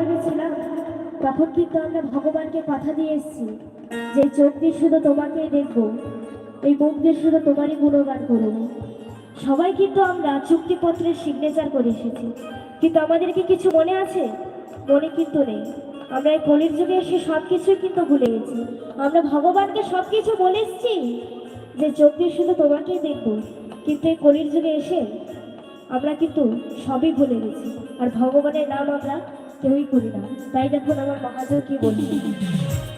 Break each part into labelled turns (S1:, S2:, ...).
S1: গর্বে ছিলাম তখন কিন্তু আমরা ভগবানকে কথা দিয়ে এসেছি যে চোখ দিয়ে শুধু তোমাকেই দেখব। এই মুখ দিয়ে শুধু তোমারই গুণগান করব। সবাই কিন্তু আমরা চুক্তিপত্রের সিগনেচার করে এসেছি। কিন্তু আমাদের কি কিছু মনে আছে? মনে কিন্তু নেই। আমরা এই কলির যুগে এসে সব কিছুই কিন্তু ভুলে গেছি। আমরা ভগবানকে সব কিছু বলে এসেছি যে, চোখ দিয়ে শুধু তোমাকেই দেখব। কিন্তু এই কলির যুগে এসে আমরা কিন্তু সবই ভুলে গেছি। আর ভগবানের নাম আমরা কেউই করি না। তাই দেখুন আমার মহাদেব কি বলি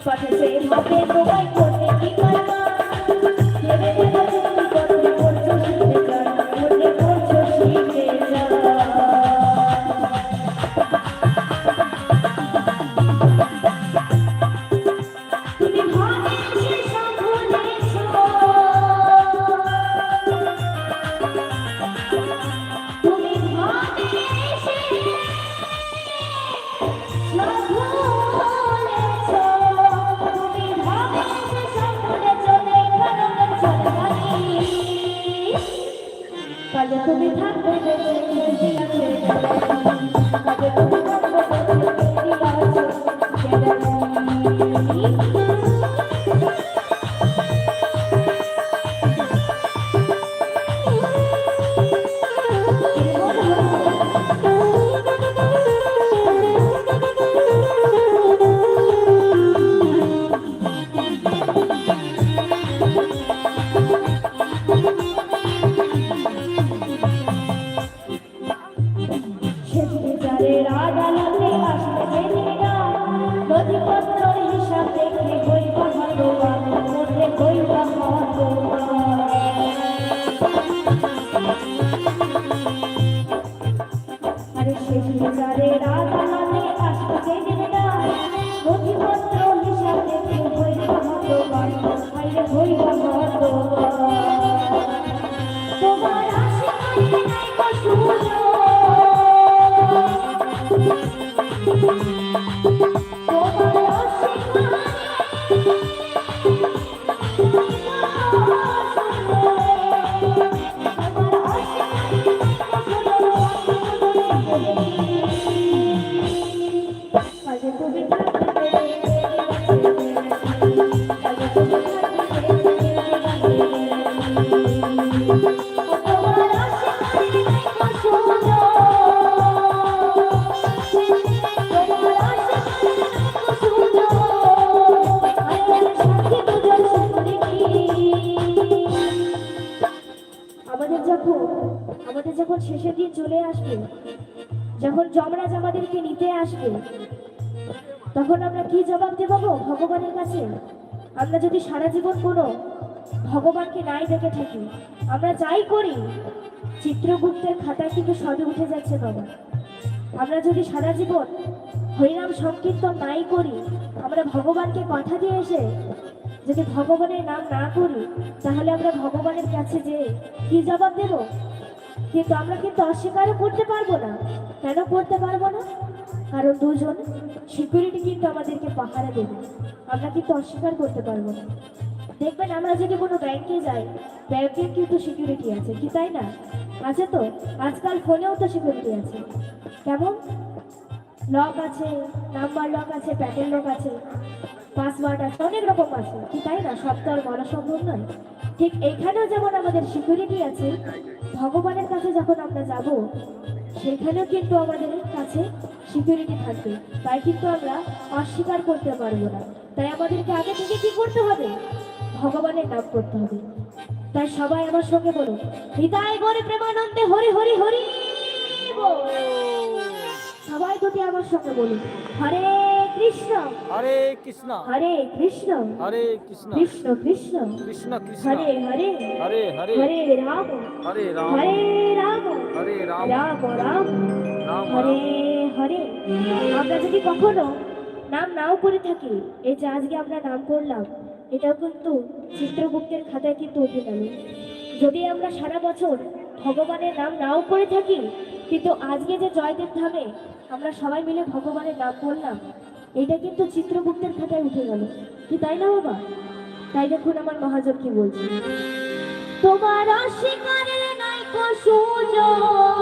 S1: পাঠাচ্ছে ভাবে তোমায় করতে কি করবা? কালে তুমি তোমার আশীর্বাদে নাই কসুর। আমাদের যখন শেষের দিন চলে আসবে যখন যমরাজ আমাদেরকে নিতে আসবে তখন আমরা কি জবাব দেবো ভগবানের কাছে? আমরা যদি সারা জীবন কোনো ভগবানকে নাই দেখে থাকি, আমরা যাই করি? চিত্রগুপ্তের খাতায় কিন্তু সবই উঠে যাচ্ছে বাবা। আমরা যদি সারা জীবন হরিনাম সংকীর্তন নাই করি, আমরা ভগবানকে কথা দিয়ে এসে যদি ভগবানের নাম না করি, তাহলে আমরা ভগবানের কাছে যে কি জবাব দেব? কিন্তু আমরা কিন্তু অস্বীকারও করতে পারব না। কেন করতে পারব না? কারণ দুজন সিকিউরিটি কিন্তু আমাদেরকে পাহারা দেবে। আমরা কিন্তু অস্বীকার করতে পারব না। দেখবেন আমরা যদি কোনো ব্যাংকে যাই ব্যাংকের কিন্তু সিকিউরিটি আছে, কি তাই না? আছে তো? আজকাল ফোনেও তো সিকিউরিটি আছে। কেমন? লক আছে নাম্বার লক আছে প্যাটার্ন লক আছে পাসওয়ার্ড আছে, অনেক রকম আছে, কি তাই না? সব তো আর বলা সম্ভব নয়। ঠিক এইখানেও যেমন আমাদের সিকিউরিটি আছে, ভগবানের কাছে যখন আমরা যাব সেখানেও কিন্তু আমাদের কাছে সিকিউরিটি থাকবে। তাই কিন্তু আমরা অস্বীকার করতে পারব না। তাই আমাদেরকে আগে থেকে কি করতে হবে? ভগবানের নাম করতে হবে। তাই সবাই আমার সঙ্গে বলো হৃদয় গরে প্রেমানন্দে হরি হরি হরি। সবাই দুটি আমার সঙ্গে বলুন, হরে কৃষ্ণ।
S2: হরে কৃষ্ণ।
S1: হরে কৃষ্ণ।
S2: হরে কৃষ্ণ।
S1: কৃষ্ণ কৃষ্ণ।
S2: কৃষ্ণ কৃষ্ণ।
S1: হরে হরে।
S2: হরে হরে।
S1: হরে রাম।
S2: হরে রাম।
S1: হরে রাম।
S2: হরে রাম।
S1: রাম রাম।
S2: রাম
S1: হরে হরে। আমরা যদি কখনো নাম নাও করে থাকি এই যে আজকে আমরা নাম করলাম এটাও কিন্তু চিত্রগুপ্তের খাতায় কিন্তু উঠে গেল। যদি আমরা সারা বছর ভগবানের নাম নাও করে থাকি কিন্তু আজকে যে জয়দেব ধামে আমরা সবাই মিলে ভগবানের নাম করলাম এটা কিন্তু চিত্রগুপ্তের খাতায় উঠে গেল। কি তাই না বাবা? তাই দেখুন আমার মহাজন কি বলছে। তোমার অস্বীকারে নাই সুযোগ।